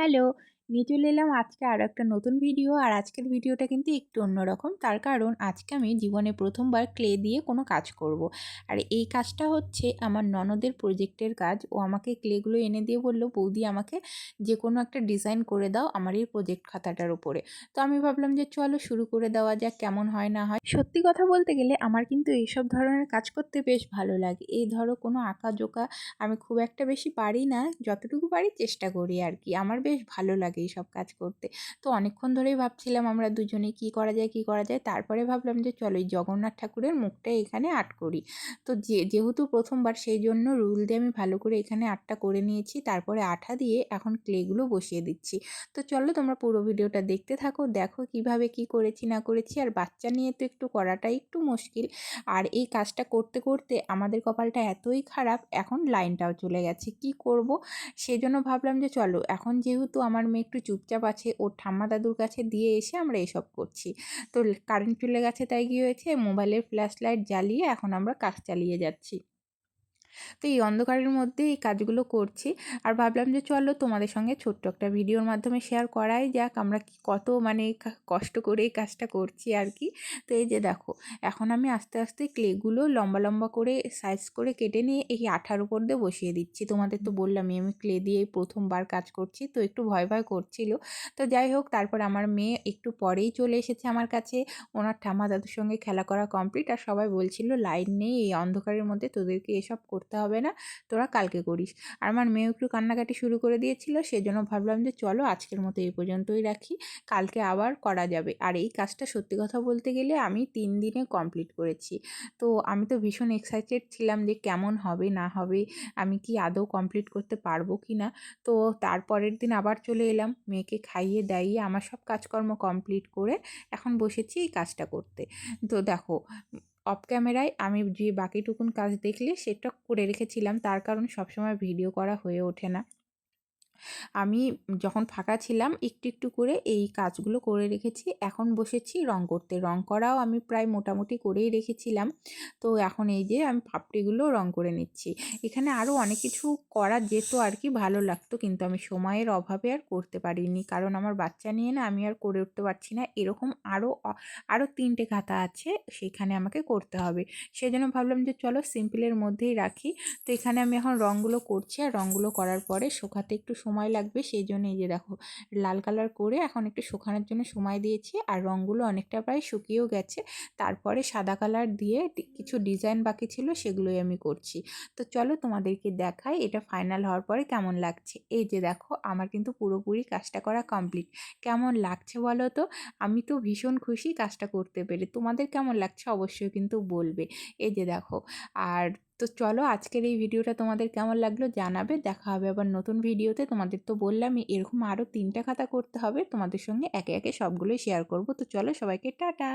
Hello নিয়ে চলে এলাম আজকে আরও একটা নতুন ভিডিও আর আজকের ভিডিওটা কিন্তু একটু অন্যরকম। তার কারণ আজকে আমি জীবনে প্রথমবার ক্লে দিয়ে কোনো কাজ করব। আর এই কাজটা হচ্ছে আমার ননদের প্রজেক্টের কাজ। ও আমাকে ক্লেগুলো এনে দিয়ে বলল, বৌদি, আমাকে যে কোনো একটা ডিজাইন করে দাও আমার এই প্রজেক্ট খাতাটার উপরে। তো আমি ভাবলাম যে চলো শুরু করে দেওয়া যাক, কেমন হয় না হয়। সত্যি কথা বলতে গেলে আমার কিন্তু এইসব ধরনের কাজ করতে বেশ ভালো লাগে। এই ধরো কোনো আঁকা জোকা আমি খুব একটা বেশি পারি না, যতটুকু পারি চেষ্টা করি আর কি। আমার বেশ ভালো লাগে এইসব কাজ করতে। তো অনেকক্ষণ ধরেই ভাবছিলাম আমরা দুজনে কি করা যায়, কি করা যায়। তারপরে ভাবলাম যে চলো এই জগন্নাথ ঠাকুরের মুখটা এখানে আর্ট করি। তো যে, যেহেতু প্রথমবার সেই জন্য রুল দিয়ে আমি ভালো করে এখানে আর্টটা করে নিয়েছি, তারপরে আঠা দিয়ে এখন ক্লেগুলো বসিয়ে দিচ্ছি। তো চলো তোমরা পুরো ভিডিওটা দেখতে থাকো, দেখো কীভাবে কি করেছি, না করেছি। আর বাচ্চা নিয়ে তো একটু করাটাই একটু মুশকিল। আর এই কাজটা করতে করতে আমাদের কপালটা এতই খারাপ, এখন লাইনটাও চলে গেছে। কি করব? সেই জন্য ভাবলাম যে চলো, এখন যেহেতু আমার মেয়ে একটু চুপচাপ আছে। ওর ঠাম্মা দাদুর কাছে দিয়ে এসে আমরা এসব করছি। তো কারেন্ট চলে গেছে তাই কী হয়েছে? মোবাইলের ফ্ল্যাশ লাইট জ্বালিয়ে এখন আমরা কাজ চালিয়ে যাচ্ছি। তো এই অন্ধকারের মধ্যে এই কাজগুলো করছি। আর ভাবলাম যে চলো তোমাদের সঙ্গে ছোট্ট একটা ভিডিওর মাধ্যমে শেয়ার করাই যাক আমরা কত মানে কষ্ট করে এই কাজটা করছি আর কি। তো এই যে দেখো, এখন আমি আস্তে আস্তে ক্লেগুলো লম্বা লম্বা করে সাইজ করে কেটে নিয়ে এই আঠার উপর দিয়ে বসিয়ে দিচ্ছি। তোমাদের তো বললামই আমি ক্লে দিয়ে প্রথমবার কাজ করছি, তো একটু ভয় ভয় করছিল। তো যাই হোক, তারপর আমার মেয়ে একটু পরেই চলে এসেছে আমার কাছে। ওনার ঠাম্মা দাদুর সঙ্গে খেলা করা কমপ্লিট আর সবাই বলছিল, লাইন নেই, এই অন্ধকারের মধ্যে তোদেরকে এসব করতে হবে না, তোরা কালকে করিস। আর আমার মেয়ে একটু কান্নাকাটি শুরু করে দিয়েছিল, সেজন্য ভাবলাম যে চলো আজকের মতো এই পর্যন্তই রাখি, কালকে আবার করা যাবে। আর এই কাজটা সত্যি কথা বলতে গেলে আমি তিন দিনে কমপ্লিট করেছি। তো আমি তো ভীষণ এক্সাইটেড ছিলাম যে কেমন হবে, না হবে, আমি কি আদৌ কমপ্লিট করতে পারব কি না। তো তারপরের দিন আবার চলে এলাম, মেয়েকে খাইয়ে দাইয়ে আমার সব কাজকর্ম কমপ্লিট করে এখন বসেছি এই কাজটা করতে। তো দেখো অফ ক্যামেরায় আমি যে বাকিটুকুন কাজ দেখলে সেটা করে রেখেছিলাম, তার কারণ সবসময় ভিডিও করা হয়ে ওঠে না। আমি যখন ফাঁকা ছিলাম, একটু একটু করে এই কাজগুলো করে রেখেছি। এখন বসেছি রং করতে। রং করাও আমি প্রায় মোটামুটি করেই রেখেছিলাম। তো এখন এই যে আমি পাপড়িগুলো রং করে নিচ্ছি। এখানে আরও অনেক কিছু করা যেত আর কি, ভালো লাগতো কিন্তু আমি সময়ের অভাবে আর করতে পারিনি। কারণ আমার বাচ্চা নিয়ে না আমি আর করে উঠতে পারছি না। এরকম আরও আরও তিনটে খাতা আছে সেখানে আমাকে করতে হবে। সেই জন্য ভাবলাম যে চলো সিম্পলের মধ্যেই রাখি। তো এখানে আমি এখন রঙগুলো করছি। আর রঙগুলো করার পরে শোকাতে একটু সময় লাগবে সেই জন্য এই যে দেখো, লাল কালার করে এখন একটু শুকানোর জন্য সময় দিয়েছি আর রঙগুলো অনেকটা প্রায় শুকিয়েও গেছে। তারপরে সাদা কালার দিয়ে কিছু ডিজাইন বাকি ছিল সেগুলোই আমি করছি। তো চলো তোমাদেরকে দেখাই এটা ফাইনাল হওয়ার পরে কেমন লাগছে। এই যে দেখো, আমার কিন্তু পুরোপুরি কাজটা করা কমপ্লিট। কেমন লাগছে বলো তো? আমি তো ভীষণ খুশি কাজটা করতে পেরে। তোমাদের কেমন লাগছে অবশ্যই কিন্তু বলবে। এই যে দেখো, আর তো চলো আজকের এই ভিডিওটা তোমাদের কেমন লাগল জানাবে। দেখা হবে আবার নতুন ভিডিওতে। তোমাদের তো বললামই, এরকম আরও তিনটা খাতা করতে হবে। তোমাদের সঙ্গে একে একে সবগুলোই শেয়ার করব। তো চলো সবাইকে টাটা!